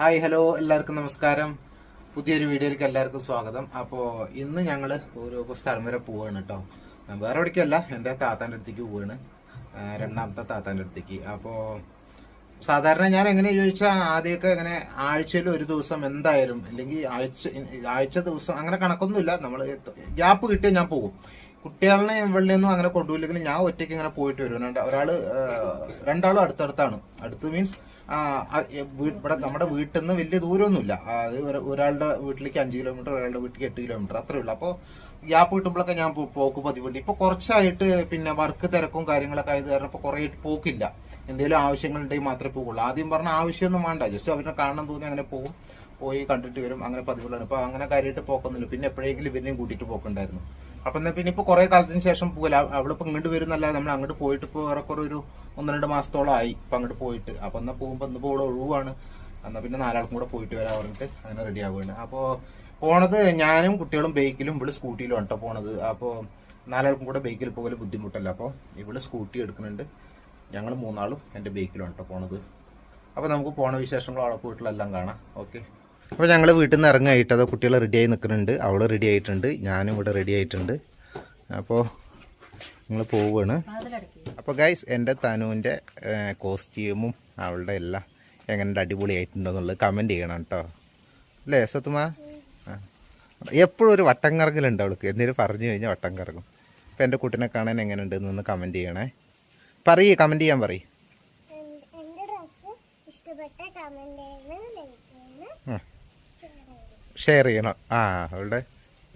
Hi hello എല്ലാവർക്കും നമസ്കാരം. പുതിയൊരു വീഡിയോയിലേക്ക് എല്ലാവർക്കും സ്വാഗതം. അപ്പോൾ ഇന്ന് ഞങ്ങൾ ഒരു സ്ഥലം വരെ പോവാണ് കേട്ടോ വേറെ എവിടേക്കല്ല എന്റെ താത്താന്റെ അടുത്തേക്ക് പോവാണ്. രണ്ടാമത്തെ താത്താന്റെ അടുത്തേക്ക്. അപ്പോൾ സാധാരണ ഞാൻ എങ്ങനെ ചോദിച്ചാൽ ആദ്യമൊക്കെ ഇങ്ങനെ ആഴ്ചയിൽ ഒരു ദിവസം എന്തായാലും അല്ലെങ്കിൽ ആഴ്ച ആഴ്ച ദിവസം അങ്ങനെ കണക്കൊന്നുമില്ല. നമ്മൾ ഗ്യാപ്പ് കിട്ടിയാൽ ഞാൻ പോകും. കുട്ടികളെ വെള്ളിയൊന്നും അങ്ങനെ കൊണ്ടുപോയില്ലെങ്കിൽ ഞാൻ ഒറ്റയ്ക്ക് ഇങ്ങനെ പോയിട്ട് വരും ഒരാൾ രണ്ടാളും അടുത്തടുത്താണ്. അടുത്ത് മീൻസ് ഇവിടെ നമ്മുടെ വീട്ടിൽ നിന്ന് വലിയ ദൂരമൊന്നുമില്ല അത് ഒര- ഒരാളുടെ വീട്ടിലേക്ക് അഞ്ച് കിലോമീറ്റർ ഒരാളുടെ വീട്ടിലേക്ക് എട്ട് കിലോമീറ്റർ അത്രേ ഉള്ളൂ. അപ്പോൾ ഗ്യാപ്പ് കിട്ടുമ്പോഴൊക്കെ ഞാൻ പോക്ക് പതിവുണ്ട്. ഇപ്പോൾ കുറച്ചായിട്ട് പിന്നെ വർക്ക് തിരക്കും കാര്യങ്ങളൊക്കെ ആയത് കാരണം ഇപ്പോൾ കുറേ പോക്കില്ല. എന്തെങ്കിലും ആവശ്യങ്ങളുണ്ടെങ്കിൽ മാത്രമേ പോകുള്ളൂ ആദ്യം പറഞ്ഞ ആവശ്യമൊന്നും വേണ്ട. ജസ്റ്റ് അവരെ കാണാൻ തോന്നി അങ്ങനെ പോകും. പോയി കണ്ടിട്ട് വരും. അങ്ങനെ പതിവുള്ളതാണ്. ഇപ്പോൾ അങ്ങനെ കാര്യമായിട്ട് പോക്കൊന്നുമില്ല. പിന്നെ എപ്പോഴെങ്കിലും ഇവരെയും കൂട്ടിയിട്ട് പോക്കുണ്ടായിരുന്നു. അപ്പം എന്നാൽ പിന്നെ ഇപ്പോൾ കുറേ കാലത്തിന് ശേഷം പോകില്ല അവളിപ്പോൾ ഇങ്ങോട്ട് വരുന്നല്ല നമ്മൾ അങ്ങോട്ട് പോയിട്ട് ഇപ്പൊ ഏറെക്കുറെ ഒരു ഒന്ന് രണ്ട് മാസത്തോളം ആയി. ഇപ്പൊ അങ്ങോട്ട് പോയിട്ട്. അപ്പം എന്നാൽ പോകുമ്പോൾ ഇന്ന് ഇവിടെ ഒഴിവാണ്. എന്നാൽ പിന്നെ നാലാൾക്കും കൂടെ പോയിട്ട് വരാൻ പറഞ്ഞിട്ട് അങ്ങനെ റെഡി ആവുകയാണ്. അപ്പോൾ പോണത് ഞാനും കുട്ടികളും ബൈക്കിലും ഇവിടെ സ്കൂട്ടിയിലും കേട്ടോ പോണത്. അപ്പോൾ നാലാൾക്കും കൂടെ ബൈക്കിൽ പോകൽ ബുദ്ധിമുട്ടല്ല. അപ്പോൾ ഇവിടെ സ്കൂട്ടി എടുക്കുന്നുണ്ട്. ഞങ്ങൾ മൂന്നാളും എന്റെ ബൈക്കിലാണ് കേട്ടോ പോണത്. അപ്പോൾ നമുക്ക് പോണ വിശേഷങ്ങളും അവിടെ വീട്ടിലെല്ലാം കാണാം. ഓക്കെ അപ്പോൾ ഞങ്ങൾ വീട്ടിൽ നിന്ന് ഇറങ്ങായിട്ട് അതോ കുട്ടികൾ റെഡി ആയി നിൽക്കുന്നുണ്ട് അവൾ റെഡി ആയിട്ടുണ്ട്. ഞാനും ഇവിടെ റെഡി ആയിട്ടുണ്ട്. അപ്പോൾ നിങ്ങൾ പോവുകയാണ് അപ്പോൾ ഗൈസ് എന്റെ തനുവിന്റെ കോസ്റ്റ്യൂമും അവളുടെ എല്ലാം എങ്ങനെ അടിപൊളിയായിട്ടുണ്ടോയെന്നുള്ളത് കമന്റ് ചെയ്യണം കേട്ടോ അല്ലേ സത്തുമാ? എപ്പോഴും ഒരു വട്ടം കറങ്ങലുണ്ട് അവൾക്ക്. എന്തെങ്കിലും പറഞ്ഞു കഴിഞ്ഞാൽ വട്ടം കറങ്ങും. അപ്പോൾ എന്റെ കുട്ടിനെ കാണാൻ എങ്ങനെയുണ്ട് എന്നൊന്ന് കമന്റ് ചെയ്യണേ. പറയേ കമന്റ് ചെയ്യാൻ പറയും. എന്റെ ഡ്രസ് ഇഷ്ടപ്പെട്ട കമന്റ് ആ. ഷെയർ ചെയ്യണം. ആ അവളുടെ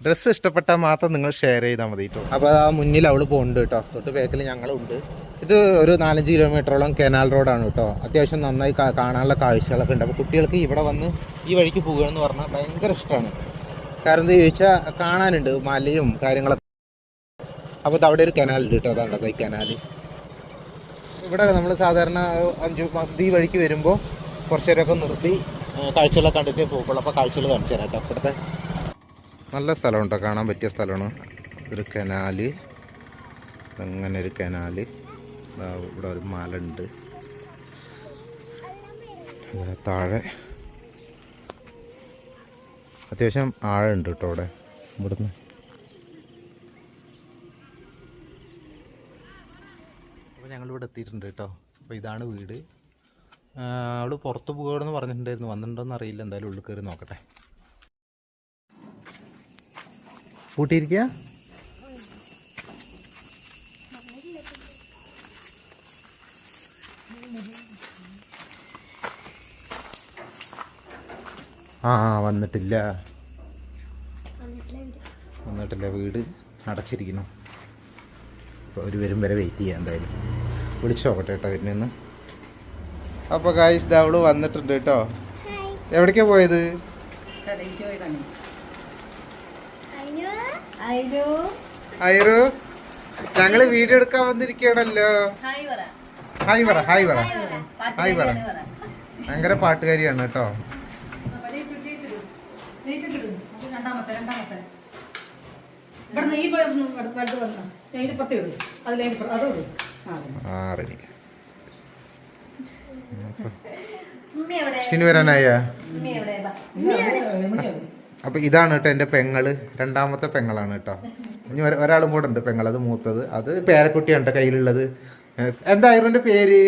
ഡ്രസ്സ് ഇഷ്ടപ്പെട്ടാൽ മാത്രം നിങ്ങൾ ഷെയർ ചെയ്താൽ മതി കേട്ടോ അപ്പോൾ ആ മുന്നിൽ അവൾ പോകുന്നുണ്ട് കേട്ടോ തൊട്ട് ബാക്കിൽ ഞങ്ങളുണ്ട്. ഇത് ഒരു നാലഞ്ച് കിലോമീറ്ററോളം കനാൽ റോഡാണ് കേട്ടോ അത്യാവശ്യം നന്നായി കാണാനുള്ള കാഴ്ചകളൊക്കെ ഉണ്ട്. അപ്പോൾ കുട്ടികൾക്ക് ഇവിടെ വന്ന് ഈ വഴിക്ക് പോകുകയെന്ന് പറഞ്ഞാൽ ഭയങ്കര ഇഷ്ടമാണ് കാരണം എന്താ ചോദിച്ചാൽ കാണാനുണ്ട് മലയും കാര്യങ്ങളൊക്കെ. അപ്പോൾ അവിടെ ഒരു കനാൽ ഉണ്ട് കേട്ടോ അതാണ് ഈ കനാൽ ഇവിടെ നമ്മൾ സാധാരണ അഞ്ചു ഈ വഴിക്ക് വരുമ്പോൾ കുറച്ച് നേരമൊക്കെ നിർത്തി കാഴ്ചകളൊക്കെ കണ്ടിട്ട് പോകുള്ളൂ അപ്പോൾ കാഴ്ചകൾ കാണിച്ചു തരാം കേട്ടോ ഇവിടുത്തെ നല്ല സ്ഥലമുണ്ടോ. കാണാൻ പറ്റിയ സ്ഥലമാണ്. ഒരു കനാല്. അങ്ങനെ ഒരു കനാല്. ഇവിടെ ഒരു മല ഉണ്ട് ഇവിടെ താഴെ അത്യാവശ്യം ആഴമുണ്ട് കേട്ടോ അവിടെ. ഇവിടുന്ന്. അപ്പോൾ ഞങ്ങൾ ഇവിടെ എത്തിയിട്ടുണ്ട് കേട്ടോ. അപ്പോൾ ഇതാണ് വീട്. അവൾ പുറത്ത് പോകണമെന്ന് പറഞ്ഞിട്ടുണ്ടായിരുന്നു. വന്നിട്ടുണ്ടോ എന്നറിയില്ല എന്തായാലും ഉള്ളിൽ കയറി നോക്കട്ടെ. പൂട്ടിയിരിക്കുക ആ വന്നിട്ടില്ല. വന്നിട്ടില്ല വീട് അടച്ചിരിക്കണം അപ്പോൾ ഒരു വരും വരെ വെയിറ്റ് ചെയ്യാം എന്തായാലും. വിളിച്ചു നോക്കട്ടെ കേട്ടോ വരുന്നെന്ന് അപ്പോൾ കായ്സ് അവൾ വന്നിട്ടുണ്ട് കേട്ടോ. എവിടേക്കാ പോയത്? അയ്യോ ഞങ്ങൾ വീഡിയോ എടുക്കാൻ വന്നിരിക്കണല്ലോ ഹായ് പറ ഹായ് പറ ഹായ് പറ ഭയങ്കര പാട്ടുകാരിയാണ് കേട്ടോ രണ്ടാമത്തെ രണ്ടാമത്തെ ഇവിടെ നീ പോയി വലുത് വന്ന് ഇടും അതോ വരാനായ ഉമ്മി എവിടെ ബാ. ഇനി അവിടെ എവിടെയാവും? അപ്പൊ ഇതാണ് കേട്ടോ എന്റെ പെങ്ങൾ. രണ്ടാമത്തെ പെങ്ങളാണ് കേട്ടോ ഇനി ഒരാളും കൂടെ ഉണ്ട് പെങ്ങൾ അത് മൂത്തത്. അത് പേരക്കുട്ടിയാണ് കേട്ടോ കയ്യിലുള്ളത്. എന്താ ഐറുവിന്റെ പേര്?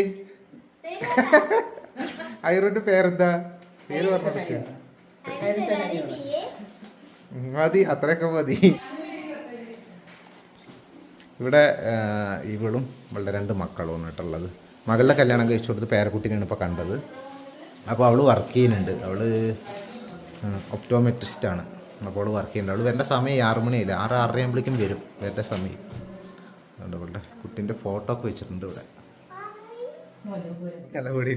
ഐറുവിന്റെ പേരെന്താ? പേര് പറഞ്ഞ മതി. അത്രയൊക്കെ മതി. ഇവിടെ ഇവളും ഇവളുടെ രണ്ട് മക്കളും കേട്ടുള്ളത് മകളുടെ കല്യാണം കഴിച്ചു കൊടുത്ത് പേരക്കുട്ടീനെയാണ് ഇപ്പോൾ കണ്ടത്. അപ്പോൾ അവൾ വർക്ക് ചെയ്യുന്നുണ്ട്. അവൾ ഒപ്റ്റോമെട്രിസ്റ്റ് ആണ് അപ്പോൾ വർക്ക് ചെയ്യുന്നുണ്ട്. അവൾ വരേണ്ട സമയം ആറ് മണിയില്ല? ആറ് ആറര ആകുമ്പോഴേക്കും വരും. വരേണ്ട സമയം. അതുകൊണ്ട് അവളുടെ കുട്ടീന്റെ ഫോട്ടോ ഒക്കെ വെച്ചിട്ടുണ്ട് ഇവിടെ. നല്ല അപ്പോൾ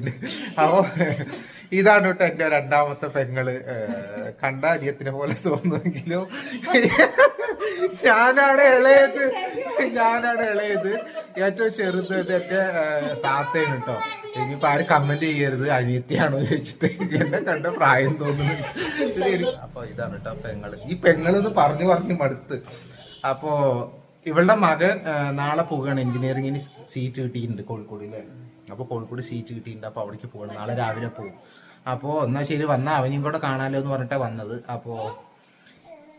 അപ്പോ ഇതാണ് കേട്ടോ എന്റെ രണ്ടാമത്തെ പെങ്ങൾ. കണ്ട അരിയത്തിനെ പോലെ തോന്നുമെങ്കിലും ഞാനാണ് ഇളയത്. ഞാനാണ് ഇളയത്. ഏറ്റവും ചെറുത് ഏഹ്, താത്തയാണ് കേട്ടോ. ഇനിയിപ്പോ ആരും കമന്റ് ചെയ്യരുത്. അനിയത്തിയാണോ ചോദിച്ചിട്ട് എന്നെ കണ്ട പ്രായം തോന്നുന്നു. അപ്പൊ ഇതാണ് കേട്ടോ പെങ്ങൾ. ഈ പെങ്ങളെന്ന് പറഞ്ഞു പറഞ്ഞു മടുത്ത്. അപ്പോ ഇവളുടെ മകൻ നാളെ പോവുകയാണ്. എഞ്ചിനീയറിംഗിന് സീറ്റ് കിട്ടിയിട്ടുണ്ട് കോഴിക്കോടിൽ അപ്പോൾ കോഴിക്കോട് സീറ്റ് കിട്ടിയിട്ടുണ്ട്. അപ്പോൾ അവിടേക്ക് പോകണം നാളെ രാവിലെ പോകും അപ്പോൾ എന്നാ ശരി വന്ന അവനെയും കൂടെ കാണാലോ എന്ന് പറഞ്ഞിട്ടാണ് വന്നത്. അപ്പോൾ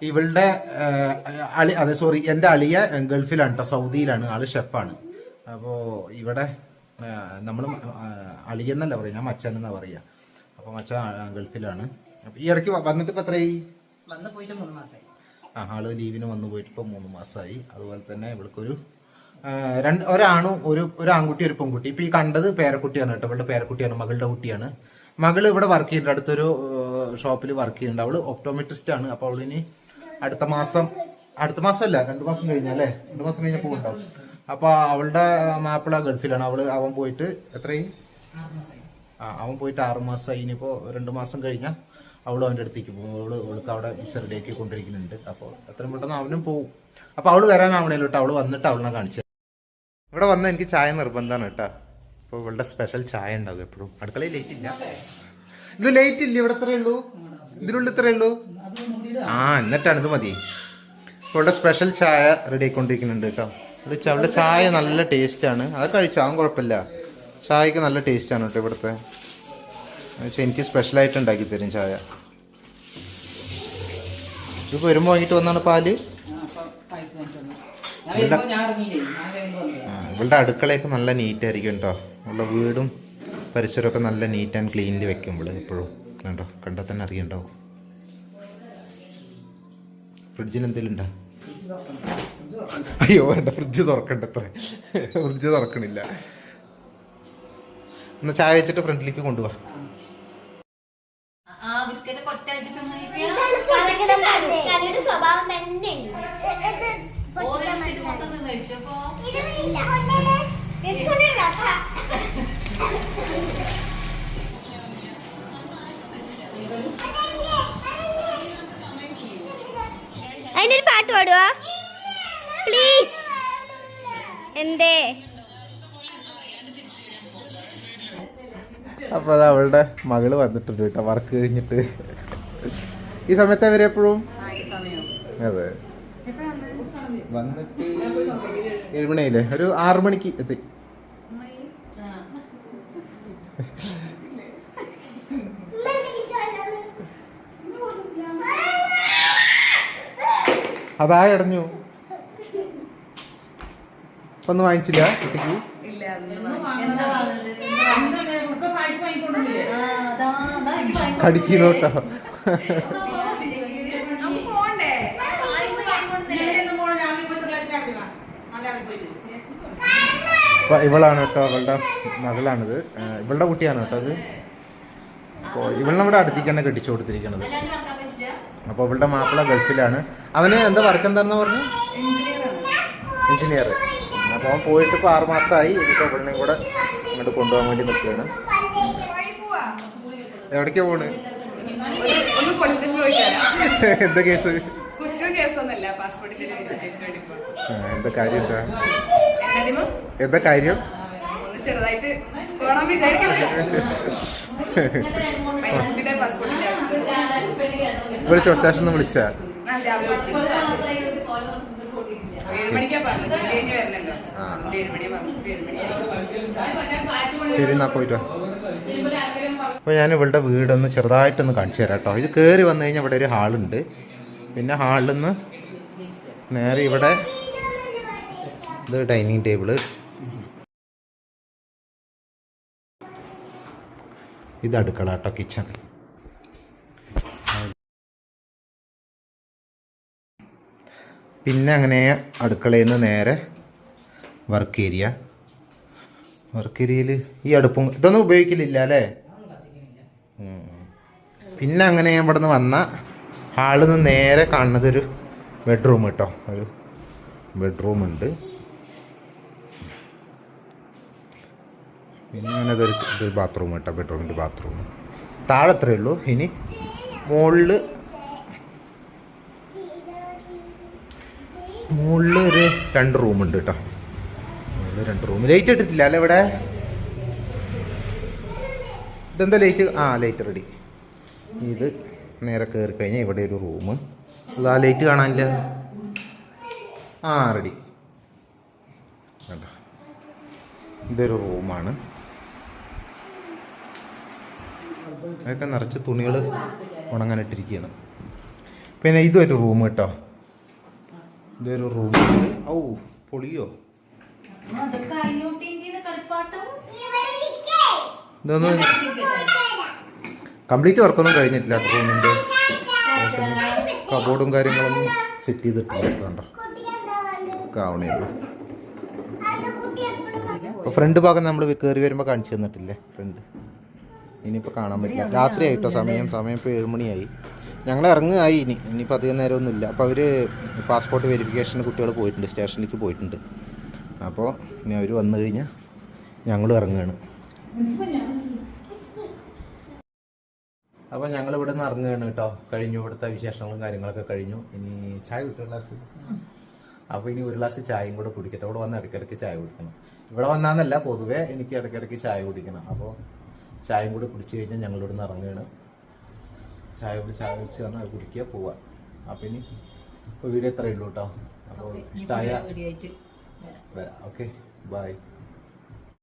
ഇവളുടെ അളി അതെ സോറി എന്റെ അളിയ ഗൾഫിലാണ് കേട്ടോ സൗദിയിലാണ്. ആൾ ഷെഫാണ് അപ്പോൾ ഇവിടെ നമ്മൾ അളിയെന്നല്ല പറയുക. ഞാൻ മച്ചാൻ എന്നാ പറയുക. അപ്പോൾ മച്ച ഗൾഫിലാണ്. അപ്പോൾ ഈ ഇടയ്ക്ക് വന്നിട്ട് ഇപ്പോൾ എത്രയായി? വന്ന് പോയിട്ട് മൂന്ന് മാസമായി ആ ആൾ ലീവിന് വന്നു പോയിട്ട് ഇപ്പോൾ മൂന്ന് മാസമായി അതുപോലെ തന്നെ ഇവൾക്കൊരു രണ്ട് ഒരാണും ഒരു ഒരു ആൺകുട്ടി ഒരു പെൺകുട്ടി. ഇപ്പം ഈ കണ്ടത് പേരക്കുട്ടിയാണ് കേട്ടോ. ഇവളുടെ പേരക്കുട്ടിയാണ് മകളുടെ കുട്ടിയാണ്. മകൾ ഇവിടെ വർക്ക് ചെയ്യുന്നുണ്ട്. അടുത്തൊരു ഷോപ്പിൽ വർക്ക് ചെയ്യുന്നുണ്ട്. അവൾ ഓപ്റ്റോമെട്രിസ്റ്റ് ആണ്. അപ്പോൾ അവളിനി അടുത്ത മാസം അടുത്ത മാസം അല്ല രണ്ട് മാസം കഴിഞ്ഞാലേ രണ്ട് മാസം കഴിഞ്ഞാൽ പോകുന്നുണ്ടാവും അപ്പോൾ അവളുടെ മാപ്പിള ഗൾഫിലാണ്. അവൾ അവൻ പോയിട്ട് എത്രയും ആ അവൻ പോയിട്ട് ആറ് മാസമായി ഇനിയിപ്പോൾ രണ്ട് മാസം കഴിഞ്ഞാൽ അവളും അവന്റെ അടുത്തേക്ക് പോകും. അവൾ അവൾക്ക് അവിടെ വിസറിലേക്ക് കൊണ്ടിരിക്കുന്നുണ്ട് അപ്പോൾ എത്രയും പെട്ടെന്ന് അവനും പോവും. അപ്പോൾ അവൾ വരാനാവണേലോ കേട്ടോ അവൾ വന്നിട്ട് അവളെ കാണിച്ചു ഇവിടെ വന്ന എനിക്ക് ചായ നിർബന്ധമാണ് കേട്ടോ. അപ്പോൾ ഇവളുടെ സ്പെഷ്യൽ ചായ ഉണ്ടാവും എപ്പോഴും. അടുക്കളയിൽ ലേറ്റ് ഇല്ല. ഇത് ലേറ്റ് ഇല്ല. ഇവിടെ ഇത്രയേ ഉള്ളൂ. ഇതിനുള്ളിൽ ഇത്രയേ ഉള്ളൂ. ആ എന്നിട്ടാണ് ഇത് മതി. ഇവളുടെ സ്പെഷ്യൽ ചായ റെഡി ആയിക്കൊണ്ടിരിക്കുന്നുണ്ട് കേട്ടോ. ഇവിടെ ച- ചായ നല്ല ടേസ്റ്റാണ്. അത് കഴിച്ചാൽ കുഴപ്പമില്ല. ചായക്ക് നല്ല ടേസ്റ്റാണ് കേട്ടോ ഇവിടുത്തെ. പക്ഷെ എനിക്ക് സ്പെഷ്യലായിട്ട് ഉണ്ടാക്കി തരും ചായ. ഇത് വരുമ്പോൾ വാങ്ങിയിട്ട് വന്നാണ് പാൽ? ഇവളുടെ അടുക്കളയൊക്കെ നല്ല നീറ്റ് ആയിരിക്കും കേട്ടോ. ഇവിടെ വീടും പരിസരമൊക്കെ നല്ല നീറ്റ് ആൻഡ് ക്ലീനിൽ വെക്കും ഇവിടെ എപ്പോഴും. കണ്ടോ? കണ്ടാൽ തന്നെ അറിയണ്ടോ ഫ്രിഡ്ജിന് എന്തെങ്കിലും ഉണ്ടോ? അയ്യോ വേണ്ട ഫ്രിഡ്ജ് തുറക്കണ്ട അത്ര ഫ്രിഡ്ജ് തുറക്കണില്ല. എന്നാ ചായ വെച്ചിട്ട് ഫ്രണ്ടിലേക്ക് കൊണ്ടുപോവാ സ്വഭാവം തന്നെ അതിനൊരു പാട്ട് പാടുവാ. എന്തേ? അപ്പൊ അത് അവളുടെ മകൾ വന്നിട്ടുണ്ട് കേട്ടോ വർക്ക് കഴിഞ്ഞിട്ട്. ഈ സമയത്ത് അവരെപ്പോഴും അതെ. വന്നിട്ട് ഏഴ് മണിയായില്ലേ ഒരു ആറു മണിക്ക് എത്തി. അതാ അടഞ്ഞു. ഒന്നും വാങ്ങിച്ചില്ല കുട്ടിക്ക്. കടിക്കുന്നോട്ടോ അപ്പൊ ഇവളാണ് കേട്ടോ അവളുടെ മകളാണിത്. ഇവളുടെ കുട്ടിയാണ് കേട്ടോ അത് അപ്പോൾ ഇവളിനെ ഇവിടെ അടുത്തേക്ക് തന്നെ കെട്ടിച്ചു കൊടുത്തിരിക്കണത്. അപ്പോൾ ഇവളുടെ മാപ്പിള ഗൾഫിലാണ്. അവന് എന്താ വർക്ക് എന്താണെന്ന് പറഞ്ഞു? എഞ്ചിനീയർ അപ്പോൾ അവൻ പോയിട്ട് ഇപ്പോൾ ആറ് മാസമായി ഇനിയിപ്പോൾ ഇവളിനെയും കൂടെ ഇങ്ങോട്ട് കൊണ്ടുപോകാൻ വേണ്ടി നിൽക്കുകയാണ്. എവിടേക്കാ പോണ്? എന്താ കേസ്? എന്താ കാര്യം എന്താ? എന്താ കാര്യം? ചെറുതായിട്ട് പോകണം സ്റ്റേഷനിൽ നിന്ന് വിളിച്ചാ? ശരി എന്നാ പോയിട്ടോ. അപ്പോൾ ഞാൻ ഇവളുടെ വീടൊന്ന് ചെറുതായിട്ടൊന്ന് കാണിച്ചു തരാം കേട്ടോ. ഇത് കയറി വന്നു കഴിഞ്ഞാൽ ഇവിടെ ഒരു ഹാളുണ്ട്. പിന്നെ ഹാളിൽ നിന്ന് നേരെ ഇവിടെ ഇത് ഡൈനിങ് ടേബിൾ. ഇത് അടുക്കള കേട്ടോ കിച്ചൺ. പിന്നെ അങ്ങനെ അടുക്കളയിൽ നിന്ന് നേരെ വർക്ക് ഏരിയ വർക്ക് ഏരിയയിൽ ഈ അടുപ്പും ഇതൊന്നും ഉപയോഗിക്കലില്ല അല്ലേ? പിന്നെ അങ്ങനെ ഇവിടെ നിന്ന് വന്ന ഹാളിൽ നിന്ന് നേരെ കാണുന്നതൊരു ബെഡ്റൂം കേട്ടോ ഒരു ബെഡ്റൂം ഉണ്ട്. പിന്നെ അങ്ങനെ ഇതൊരു ഇതൊരു ബാത്റൂം കേട്ടോ ബെഡ്റൂമിന്റെ ബാത്റൂം താഴെ അത്രയേ ഉള്ളൂ. ഇനി മുകളിൽ മുകളിൽ ഒരു രണ്ട് റൂമുണ്ട് കേട്ടോ. രണ്ട് റൂം. ലൈറ്റ് ഇട്ടിട്ടില്ല അല്ലേ ഇവിടെ? ഇതെന്താ ലൈറ്റ് ആ ലൈറ്റ് റെഡി ഇത് നേരെ കയറി കഴിഞ്ഞാൽ ഇവിടെ ഒരു റൂം അത് ആ ലൈറ്റ് കാണാനില്ല. ആ റെഡി ഇതൊരു റൂമാണ് അതൊക്കെ നിറച്ച് തുണികൾ ഉണങ്ങാനിട്ടിരിക്കുകയാണ്. പിന്നെ ഇതൊരു റൂം കേട്ടോ. ഇതൊരു റൂം ഔ പൊളിയോ? ഇതൊന്നും കംപ്ലീറ്റ് വർക്കൊന്നും കഴിഞ്ഞിട്ടില്ല റൂമിന്റെ കബോർഡും കാര്യങ്ങളൊന്നും സെറ്റ് ചെയ്തിട്ടില്ല കണ്ടോ? ഉള്ളൂ അപ്പോൾ ഫ്രണ്ട് ഭാഗം നമ്മൾ കയറി വരുമ്പോൾ കാണിച്ചു തന്നിട്ടില്ലേ? ഫ്രണ്ട്. ഇനിയിപ്പോൾ കാണാൻ പറ്റില്ല. രാത്രിയായിട്ടോ സമയം? സമയം ഇപ്പോൾ ഏഴുമണിയായി. ഞങ്ങൾ ഇറങ്ങുകയായി ഇനി. ഇനിയിപ്പോൾ അധികം നേരമൊന്നുമില്ല. അപ്പോൾ അവർ പാസ്പോർട്ട് വെരിഫിക്കേഷന് കുട്ടികൾ പോയിട്ടുണ്ട്. സ്റ്റേഷനിലേക്ക് പോയിട്ടുണ്ട്. അപ്പോൾ ഇനി അവർ വന്നു കഴിഞ്ഞാൽ ഞങ്ങളും ഇറങ്ങുകയാണ് അപ്പോൾ ഞങ്ങൾ ഇവിടെ നിന്ന് ഇറങ്ങുകയാണ് കേട്ടോ. കഴിഞ്ഞു. ഇവിടുത്തെ വിശേഷങ്ങളും കാര്യങ്ങളൊക്കെ കഴിഞ്ഞു. ഇനി ചായ കിട്ടും ഗ്ലാസ്? അപ്പോൾ ഇനി ഒരു ഗ്ലാസ് ചായയും കൂടെ കുടിക്കട്ടെ. ഇവിടെ വന്ന് ഇടയ്ക്കിടയ്ക്ക് ചായ കുടിക്കണം. ഇവിടെ വന്നാന്നല്ല പൊതുവേ എനിക്ക് ഇടയ്ക്കിടയ്ക്ക് ചായ കുടിക്കണം. അപ്പോൾ ചായയും കൂടെ കുടിച്ചു കഴിഞ്ഞാൽ ഞങ്ങളിവിടെ നിന്ന് ഇറങ്ങുകയാണ് ചായ കുടി ചായ വെച്ച് പറഞ്ഞാൽ കുടിക്കുക പോവാം അപ്പൊ ഇനി ഇപ്പോൾ വീഡിയോ ഇത്രയേ ഉള്ളൂ കേട്ടോ അപ്പോൾ ഇഷ്ടമായ വരാം. Okay bye.